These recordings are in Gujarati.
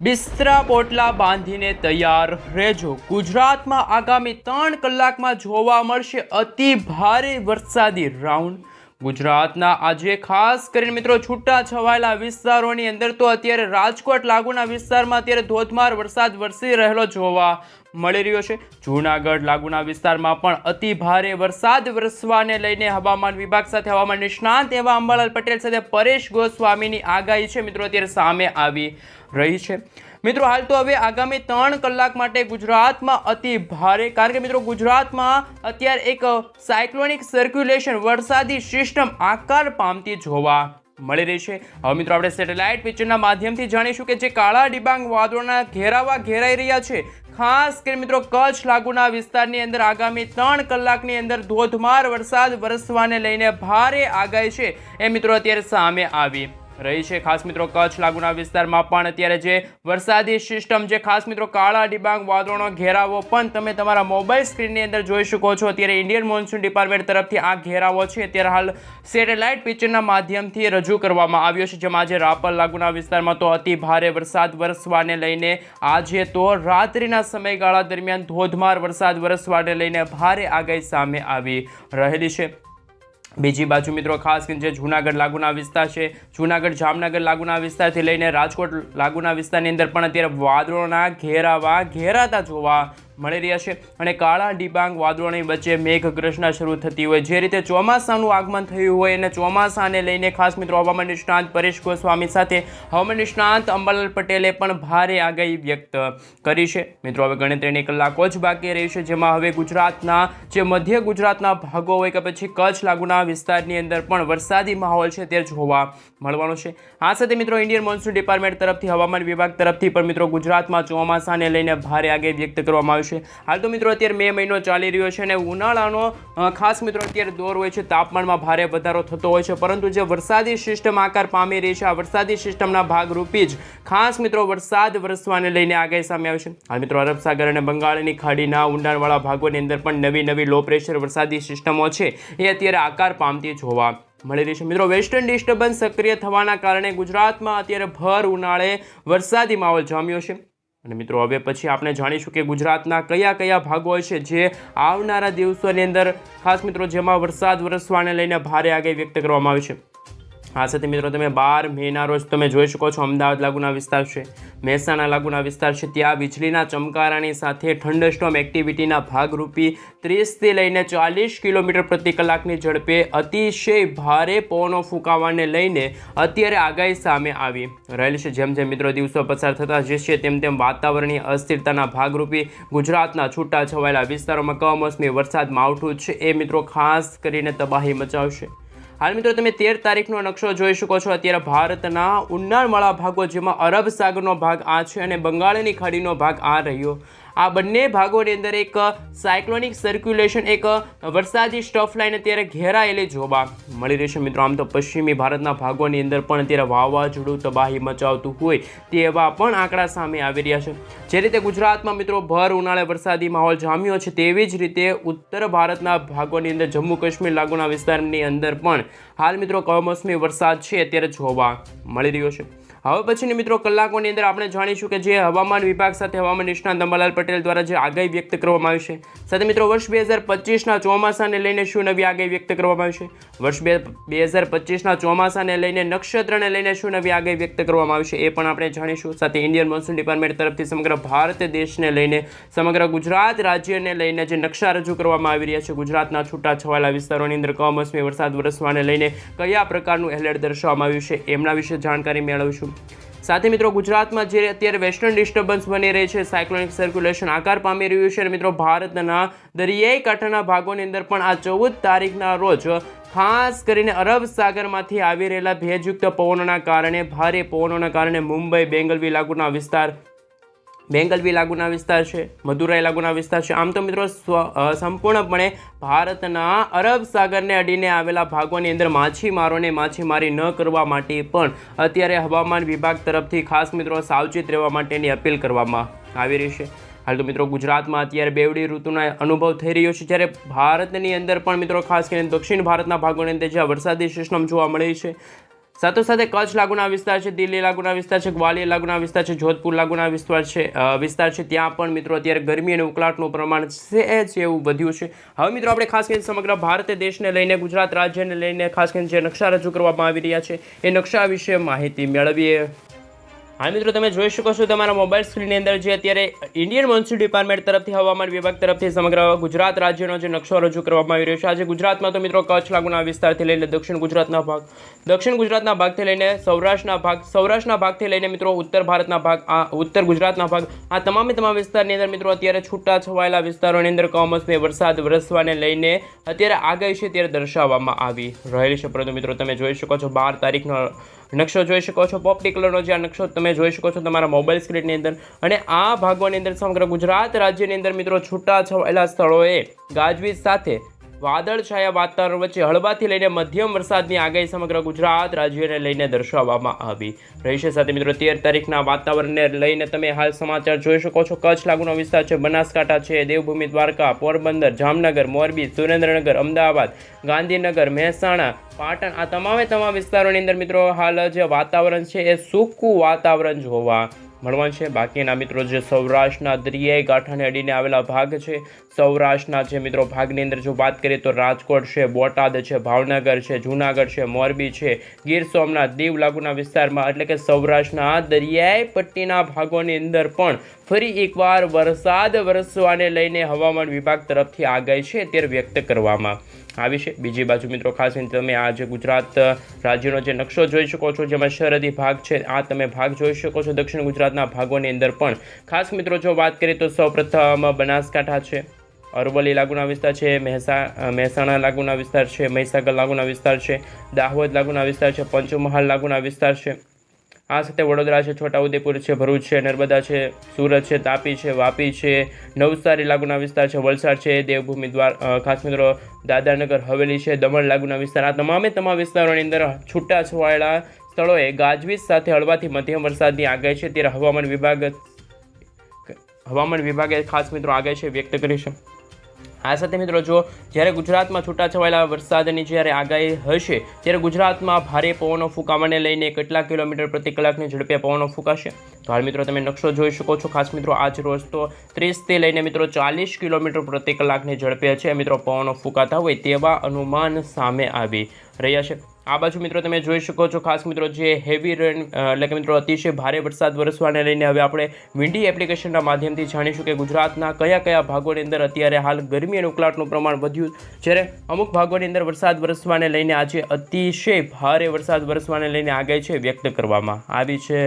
બિસ્તરા પોટલા બાંધીને તૈયાર રહેજો. ગુજરાતમાં આગામી ત્રણ કલાકમાં જોવા મળશે અતિ ભારે વરસાદી રાઉન્ડ. ગુજરાતના આજે ખાસ કરીને મિત્રો છૂટા છવાયેલા વિસ્તારોની અંદર તો અત્યારે રાજકોટ લાગુના વિસ્તારમાં અત્યારે ધોધમાર વરસાદ વરસી રહેલો જોવા મળી રહ્યો છે. જૂનાગઢ લાગુના વિસ્તારમાં પણ અતિ ભારે વરસાદ વરસવાને લઈને હવામાન વિભાગ સાથે હવામાન નિષ્ણાંત એવા અંબાલાલ પટેલ સાથે પરેશ ગોસ્વામીની આગાહી છે. મિત્રો, અત્યારે સામે આવી રહી છે. મિત્રો, હાલ તો હવે આગામી ત્રણ કલાક માટે ગુજરાતમાં અતિ ભારે, કારણ કે મિત્રો, ગુજરાતમાં અત્યારે એક સાયક્લોનિક સર્ક્યુલેશન વરસાદી સિસ્ટમ આકાર પામતી જોવા મળી રહી છે. હવે મિત્રો, આપણે સેટેલાઇટ પિક્ચરના માધ્યમથી જાણીશું કે જે કાળા ડિબાંગ વાદળોના ઘેરાવા ઘેરાઈ રહ્યા છે. ખાસ કરી મિત્રો, કચ્છ લાગુના વિસ્તારની અંદર આગામી ત્રણ કલાકની અંદર ધોધમાર વરસાદ વરસવાને લઈને ભારે આગાહી છે. એ મિત્રો અત્યારે સામે આવી. રહી છે. ખાસ મિત્રો, કચ્છ લાગુના વિસ્તારમાં પણ અત્યારે જે વરસાદી સિસ્ટમ જે ખાસ મિત્રો, કાળા ડિબાંગ વાદળોનો ઘેરાવો પણ તમે તમારા મોબાઈલ સ્ક્રીનની અંદર જોઈ શકો છો. અત્યારે ઇન્ડિયન મોન્સૂન ડિપાર્ટમેન્ટ તરફથી આ ઘેરાવો છે. અત્યારે હાલ સેટેલાઇટ પિક્ચરના માધ્યમથી રજૂ કરવામાં આવ્યો છે. જેમાં આજે રાપર લાગુના વિસ્તારમાં તો અતિ ભારે વરસાદ વરસવાને લઈને આજે તો રાત્રિના સમયગાળા દરમિયાન ધોધમાર વરસાદ વરસવાને લઈને ભારે આગાહી સામે આવી રહેલી છે. બીજી બાજુ મિત્રો ખાસ કરીને જે જૂનાગઢ લાગુના વિસ્તાર છે, જૂનાગઢ જામનગર લાગુના વિસ્તારથી લઈને રાજકોટ લાગુના વિસ્તારની અંદર પણ અત્યારે વાદળોના ઘેરાવા, ઘેરાતા જોવા મળી રહ્યા છે અને કાળા, ડિબાંગ, વાદળોની વચ્ચે મેઘગ્રસના શરૂ થતી હોય. જે રીતે ચોમાસાનું આગમન થયું હોય અને ચોમાસાને લઈને ખાસ મિત્રો હવામાન નિષ્ણાંત પરેશ ગોસ્વામી સાથે હવામાન નિષ્ણાંત અંબાલાલ પટેલે પણ ભારે આગાહી વ્યક્ત કરી છે. મિત્રો, હવે ગણતરીની કલાકો જ બાકી રહી છે, જેમાં હવે ગુજરાતના, જે મધ્ય ગુજરાતના ભાગો હોય કે પછી કચ્છ, લાગુના વિસ્તારની અંદર પણ વરસાદી માહોલ છે તે જોવા મળવાનો છે. આ સાથે મિત્રો, ઇન્ડિયન મોન્સૂન ડિપાર્ટમેન્ટ તરફથી, હવામાન વિભાગ તરફથી પણ મિત્રો ગુજરાતમાં ચોમાસાને લઈને ભારે આગાહી વ્યક્ત કરવામાં આવી છે. હાલ તો મિત્રો અત્યારે મે મહિનો ચાલી રહ્યો છે અને ઉનાળાનો ખાસ મિત્રો અત્યારે દોર હોય છે, તાપમાનમાં ભારે વધારો થતો હોય છે. પરંતુ જે વરસાદી સિસ્ટમ આકાર પામી રહી છે, આ વરસાદી સિસ્ટમના ભાગરૂપી જ ખાસ મિત્રો વરસાદ વરસવાને લઈને આગાહી સામે આવે છે. હાલ મિત્રો અરબ સાગર અને બંગાળની ખાડીના ઊંડાણવાળા ભાગોની અંદર પણ નવી નવી લો પ્રેશર વરસાદી સિસ્ટમો છે, એ અત્યારે આકાર પામતી જોવા મળી રહી છે. મિત્રો વેસ્ટર્ન ડિસ્ટર્બન્સ સક્રિય થવાના કારણે ગુજરાતમાં અત્યારે ભર ઉનાળે વરસાદી માહોલ જામ્યો છે. અને મિત્રો, હવે પછી આપણે જાણીશું કે ગુજરાતના કયા કયા ભાગો છે જે આવનારા દિવસોની અંદર, ખાસ મિત્રો, જેમાં વરસાદ વરસવાને લઈને ભારે આગાહી વ્યક્ત કરવામાં આવી છે. આ સાથે મિત્રો તમે બાર મેના રોજ તમે જોઈ શકો છો અમદાવાદ લાગુના વિસ્તાર છે, મહેસાણા લાગુના વિસ્તાર છે. ત્યાં વીજળીના ચમકારાની સાથે થંડરસ્ટોમ એક્ટિવિટીના ભાગરૂપી ત્રીસથી લઈને ચાલીસ કિલોમીટર પ્રતિ કલાકની ઝડપે અતિશય ભારે પવનો ફૂંકાવાને લઈને અત્યારે આગાહી સામે આવી રહેલી છે. જેમ જેમ મિત્રો દિવસો પસાર થતા જશે, તેમ તેમ વાતાવરણીય અસ્થિરતાના ભાગરૂપી ગુજરાતના છૂટા છવાયેલા વિસ્તારોમાં કમોસમી વરસાદ માવઠું છે. એ મિત્રો ખાસ કરીને તબાહી મચાવશે. હાલ મિત્રો તમે તેર તારીખનો નકશો જોઈ શકો છો. અત્યારે ભારતના ઉંડાણવાળા ભાગો જેમાં અરબ સાગરનો ભાગ આ છે અને બંગાળની ખાડીનો ભાગ આ રહ્યો. આ બંને ભાગોની અંદર એક સાયક્લોનિક સર્ક્યુલેશન એક વરસાદી સ્ટફ લાઈન અત્યારે ઘેરાયેલી જોવા મળી રહેશે મિત્રો, આમ તો પશ્ચિમી ભારતના ભાગોની અંદર પણ અત્યારે વાવાઝોડું, તબાહી મચાવતું હોય તેવા પણ આંકડા સામે આવી રહ્યા છે. જે રીતે ગુજરાતમાં મિત્રો ભર, ઉનાળે વરસાદી માહોલ જામ્યો છે, તેવી જ રીતે ઉત્તર ભારતના ભાગોની અંદર જમ્મુ કાશ્મીર લાગુના વિસ્તારની અંદર પણ હાલ મિત્રો કમોસમી વરસાદ છે અત્યારે જોવા મળી રહ્યો છે. હવે પછીની મિત્રો કલાકોની અંદર આપણે જાણીશું કે જે હવામાન વિભાગ સાથે હવામાન નિષ્ણાંત અંબાલાલ પટેલ દ્વારા જે આગાહી વ્યક્ત કરવામાં આવી છે. સાથે મિત્રો વર્ષ બે હજાર પચીસના ચોમાસાને લઈને શું નવી આગાહી વ્યક્ત કરવામાં આવી છે? વર્ષ બે બે હજાર પચીસના ચોમાસાને લઈને, નક્ષત્રને લઈને શું નવી આગાહી વ્યક્ત કરવામાં આવી છે એ પણ આપણે જાણીશું. સાથે ઇન્ડિયન મોન્સૂન ડિપાર્ટમેન્ટ તરફથી સમગ્ર ભારત દેશને લઈને, સમગ્ર ગુજરાત રાજ્યને લઈને જે નકશા રજૂ કરવામાં આવી રહ્યા છે, ગુજરાતના છૂટા છવાયેલા વિસ્તારોની અંદર કમોસમી વરસાદ વરસવાને લઈને કયા પ્રકારનું એલર્ટ દર્શાવવામાં આવ્યું છે એમના વિશે જાણકારી મેળવીશું. સાથે મિત્રો ગુજરાતમાં જે અત્યારે વેસ્ટર્ન ડિસ્ટર્બન્સ બની રહી છે સાયક્લોનિક સર્ક્યુલેશન આકાર પામી રહ્યું છે મિત્રો ભારતના દરિયાઈ કાંઠાના ભાગોની અંદર પણ આ ચૌદ તારીખના રોજ ખાસ કરીને અરબ સાગરમાંથી આવી રહેલા ભેજયુક્ત પવનોના કારણે, ભારે પવનોના કારણે મુંબઈ, બેંગલવી લાગુના વિસ્તાર બેંગલવી લાગુના વિસ્તાર છે, મદુરાઈ લાગુના વિસ્તાર છે. આમ તો મિત્રો સંપૂર્ણપણે ભારતના અરબ સાગરને અડીને આવેલા ભાગોની અંદર માછીમારોને માછીમારી ન કરવા માટે પણ અત્યારે હવામાન વિભાગ તરફથી ખાસ મિત્રો સાવચેત રહેવા માટેની અપીલ કરવામાં આવી રહી છે. હાલ તો મિત્રો ગુજરાતમાં અત્યારે બેવડી ઋતુનો અનુભવ થઈ રહ્યો છે, જ્યારે ભારતની અંદર પણ મિત્રો ખાસ કરીને દક્ષિણ ભારતના ભાગોની અંદર જ્યાં વરસાદી સિસ્ટમ જોવા મળી છે સાથોસાથે કચ્છ લાગુના વિસ્તાર છે, દિલ્હી લાગુના વિસ્તાર છે, ગ્વાલિયર લાગુના વિસ્તાર છે, જોધપુર લાગુના વિસ્તાર છે વિસ્તાર છે. ત્યાં પણ મિત્રો અત્યારે ગરમી અને ઉકળાટનું પ્રમાણ છે એવું વધ્યું છે. હવે મિત્રો આપણે ખાસ કરીને સમગ્ર ભારત દેશને લઈને, ગુજરાત રાજ્યને લઈને ખાસ કરીને જે નકશા રજૂ કરવામાં આવી રહ્યા છે, એ નકશા વિશે માહિતી મેળવીએ. હા મિત્રો, તમે જોઈ શકો છો તમારા મોબાઈલ સ્ક્રીનની અંદર જે અત્યારે ઇન્ડિયન મોન્સૂન ડિપાર્ટમેન્ટ તરફથી હવામાન વિભાગ તરફથી સમગ્ર ગુજરાત રાજ્યનો જે નકશો રજૂ કરવામાં આવી રહ્યો છે. આજે ગુજરાતમાં તો મિત્રો કચ્છ લાગુના વિસ્તારથી લઈને દક્ષિણ ગુજરાતના ભાગ, દક્ષિણ ગુજરાતના ભાગથી લઈને સૌરાષ્ટ્રના ભાગ, સૌરાષ્ટ્રના ભાગથી લઈને મિત્રો ઉત્તર ભારતના ભાગ, આ ઉત્તર ગુજરાતના ભાગ, આ તમામે તમામ વિસ્તારની અંદર મિત્રો અત્યારે છૂટા છવાયેલા વિસ્તારોની અંદર કમોસમી વરસાદ વરસવાને લઈને અત્યારે આગાહી છે ત્યારે દર્શાવવામાં આવી રહેલી છે. પરંતુ મિત્રો તમે જોઈ શકો છો બાર તારીખનો નકશો જોઈ શકો છો પોપટી કલરનો જે આ નકશો તમે જોઈ શકો છો તમારા મોબાઈલ સ્ક્રીનની અંદર. અને આ ભાગોની અંદર સમગ્ર ગુજરાત રાજ્યની અંદર મિત્રો છૂટા છવાયેલા સ્થળોએ ગાજવીજ સાથે વાદળછાયા વાતાવરણ વચ્ચે હળવાથી લઈને મધ્યમ વરસાદની આગાહી સમગ્ર ગુજરાત રાજ્યને લઈને દર્શાવવામાં આવી રહી છે. સાથે મિત્રો, તેર તારીખના વાતાવરણને લઈને તમે હાલ સમાચાર જોઈ શકો છો. કચ્છ લાગુનો વિસ્તાર છે, બનાસકાંઠા છે, દેવભૂમિ, દ્વારકા, પોરબંદર, જામનગર, મોરબી, સુરેન્દ્રનગર, અમદાવાદ, ગાંધીનગર, મહેસાણા, પાટણ આ તમામે તમામ વિસ્તારોની અંદર મિત્રો, હાલ જે વાતાવરણ છે એ સૂકું વાતાવરણ જોવા મળવાનું છે. બાકીના મિત્રો જે સૌરાષ્ટ્રના દરિયાઈ કાંઠાને અડીને આવેલા ભાગ છે. સૌરાષ્ટ્રના જે મિત્રો ભાગની અંદર જો વાત કરીએ તો રાજકોટ છે, બોટાદ છે, ભાવનગર છે, જૂનાગઢ છે, મોરબી છે, ગીર સોમનાથ, દીવ લાગુના વિસ્તારમાં એટલે કે સૌરાષ્ટ્રના દરિયાઈ પટ્ટીના ભાગોની અંદર પણ ફરી એકવાર વરસાદ વરસવાને લઈને હવામાન વિભાગ તરફથી આગાહી છે અત્યારે વ્યક્ત કરવામાં આવી છે. બીજી બાજુ મિત્રો, ખાસ કરીને તમે આ જે ગુજરાત રાજ્યનો જે નકશો જોઈ શકો છો, જેમાં સરહદી ભાગ છે, આ તમે ભાગ જોઈ શકો છો. દક્ષિણ ગુજરાતના ભાગોની અંદર પણ ખાસ મિત્રો, જો વાત કરીએ તો સૌપ્રથમ બનાસકાંઠા છે, અરવલ્લી લાગુના વિસ્તાર છે, મહેસા, મહેસાણા લાગુના વિસ્તાર છે, મહીસાગર લાગુના વિસ્તાર છે, દાહોદ લાગુના વિસ્તાર છે, પંચમહાલ લાગુના વિસ્તાર છે. આ સાથે વડોદરા છે, છોટાઉદેપુર છે, ભરૂચ છે, નર્મદા છે, સુરત છે, તાપી છે, વાપી છે, નવસારી લાગુના વિસ્તાર છે, વલસાડ છે, દેવભૂમિ દ્વાર ખાસ મિત્રો દાદાનગર હવેલી છે, દમણ લાગુના વિસ્તાર. આ તમામે તમામ વિસ્તારોની અંદર છૂટા છવાયેલા સ્થળોએ ગાજવીજ સાથે હળવાથી મધ્યમ વરસાદની આગાહી છે. ત્યારે હવામાન વિભાગ, હવામાન વિભાગે ખાસ મિત્રો આગાહી છે વ્યક્ત કરી છે. આ સાથે મિત્રો, જો જ્યારે ગુજરાતમાં છૂટાછવાયેલા વરસાદની જ્યારે આગાહી હશે, ત્યારે ગુજરાતમાં ભારે પવનો ફૂંકાવાને લઈને કેટલા કિલોમીટર પ્રતિ કલાકની ઝડપે પવનો ફૂંકાશે? તો હાલ મિત્રો, તમે નકશો જોઈ શકો છો. ખાસ મિત્રો, આજ રોજ તો ત્રીસથી લઈને મિત્રો, ચાલીસ કિલોમીટર પ્રતિ કલાકની ઝડપે છે મિત્રો, પવનો ફૂંકાતા હોય તેવા અનુમાન સામે આવી રહ્યા છે. આ બાજુ મિત્રો તમે જોઈ શકો છો, ખાસ મિત્રો જે હેવી રેન એટલે કે મિત્રો અતિશય ભારે વરસાદ વરસવાને લઈને હવે આપણે વિન્ડી એપ્લિકેશનના માધ્યમથી જાણીશું કે ગુજરાતના કયા કયા ભાગોની અંદર અત્યારે હાલ ગરમી અને ઉકળાટનું પ્રમાણ વધ્યું જ્યારે અમુક ભાગોની અંદર વરસાદ વરસવાને લઈને આજે અતિશય ભારે વરસાદ વરસવાને લઈને આગાહી છે વ્યક્ત કરવામાં આવી છે.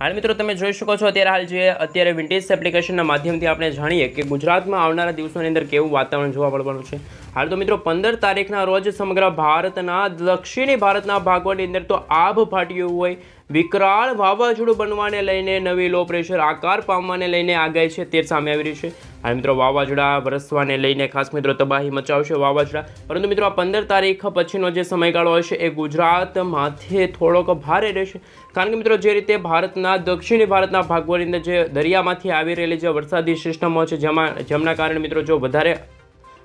હાલ મિત્રો તમે જોઈ શકો છો અત્યારે હાલ જે અત્યારે વિન્ટેજ એપ્લિકેશનના માધ્યમથી આપણે જાણીએ કે ગુજરાતમાં આવનારા દિવસોની અંદર કેવું વાતાવરણ જોવા મળવાનું છે. હાલ તો મિત્રો પંદર તારીખના રોજ સમગ્ર ભારતના દક્ષિણી ભારતના ભાગોની અંદર તો આભ ફાટ્યું હોય, વિકરાળ વાવાઝોડું બનવાને લઈને નવી લો પ્રેશર આકાર પામવાને લઈને આગાહી છે તે સામે આવી રહી છે. હાલ મિત્રો, વાવાઝોડા, વરસવાને લઈને ખાસ મિત્રો તબાહી મચાવશે વાવાઝોડા. પરંતુ મિત્રો, આ પંદર તારીખ પછીનો જે સમયગાળો હશે એ ગુજરાત માથે થોડોક ભારે રહેશે. કારણ કે મિત્રો, જે રીતે ભારતના, દક્ષિણી ભારતના ભાગોની અંદર જે દરિયામાંથી આવી રહેલી જે વરસાદી સિસ્ટમો છે, જેમાં, જેમના કારણે મિત્રો જો વધારે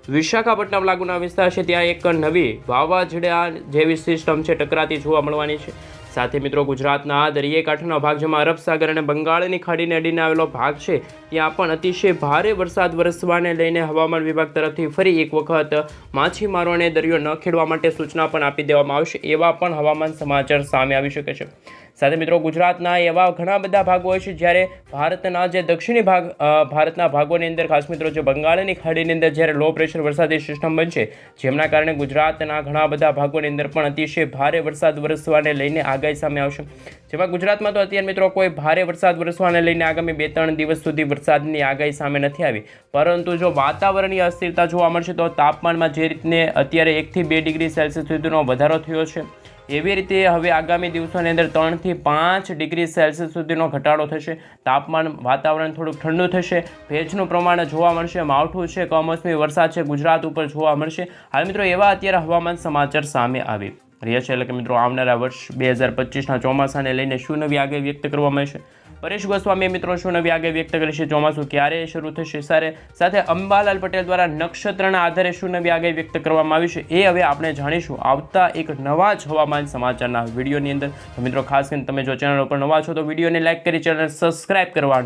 વિશાખાપટ્ટનમ લાગુના વિસ્તાર છે, ત્યાં એક નવી વાવાઝોડા જેવી સિસ્ટમ છે, ટકરાતી જોવા મળવાની છે. સાથે મિત્રો ગુજરાતના દરિયાઈ કાંઠાનો ભાગ જેમાં અરબ સાગર અને બંગાળની ખાડીને અડીને આવેલો ભાગ છે, ત્યાં પણ અતિશય ભારે વરસાદ વરસવાને લઈને હવામાન વિભાગ તરફથી ફરી એક વખત માછીમારોને દરિયો ન ખેડવા માટે સૂચના પણ આપી દેવામાં આવશે, એવા પણ હવામાન સમાચાર સામે આવી શકે છે. સાથે મિત્રો, ગુજરાતના એવા ઘણા બધા ભાગો હોય છે જ્યારે ભારતના જે દક્ષિણી ભાગ ભારતના ભાગોની અંદર, ખાસ મિત્રો, જે બંગાળની ખાડીની અંદર જ્યારે લો પ્રેશર વરસાદી સિસ્ટમ બનશે, જેમના કારણે ગુજરાતના ઘણા બધા ભાગોની અંદર પણ અતિશય ભારે વરસાદ વરસવાને લઈને આગાહી સામે આવશે. જેમાં ગુજરાતમાં તો અત્યારે મિત્રો કોઈ ભારે વરસાદ વરસવાને લઈને આગામી બે ત્રણ દિવસ સુધી વરસાદની આગાહી સામે નથી આવી. પરંતુ જો વાતાવરણની અસ્થિરતા જોવા મળશે, તો તાપમાનમાં જે રીતને અત્યારે એકથી બે ડિગ્રી સેલ્સિયસ સુધીનો વધારો થયો છે એવી રીતે હવે આગામી દિવસોની અંદર ત્રણથી પાંચ ડિગ્રી સેલ્સિયસ સુધીનો ઘટાડો થશે. તાપમાન, વાતાવરણ થોડુંક ઠંડુ થશે. ભેજનું પ્રમાણ જોવા મળશે. માવઠું છે, કમોસમી વરસાદ છે, ગુજરાત ઉપર જોવા મળશે. હાલ મિત્રો એવા અત્યારે હવામાન સમાચાર સામે આવી. રહ્યા છે એટલે કે મિત્રો, આવનારા વર્ષ બે હજાર પચીસના ચોમાસાને લઈને શું નવી આગે વ્યક્ત કરવામાં આવશે પરેશ ગોસ્વામીએ મિત્રો, શું નવી આગે વ્યક્ત કરી છે ચોમાસું? ક્યારે શરૂ થશે? સારે સાથે અંબાલાલ પટેલ દ્વારા નક્ષત્રના આધારે શું નવી આગે વ્યક્ત કરવામાં આવી છે એ હવે આપણે જાણીશું. આવતા એક નવા જ હવામાન સમાચારના વિડીયોની અંદર. મિત્રો, ખાસ કરીને તમે જો ચેનલ ઉપર નવા છો તો વિડીયોને લાઇક કરી ચેનલ સબસ્ક્રાઇબ કરવાનું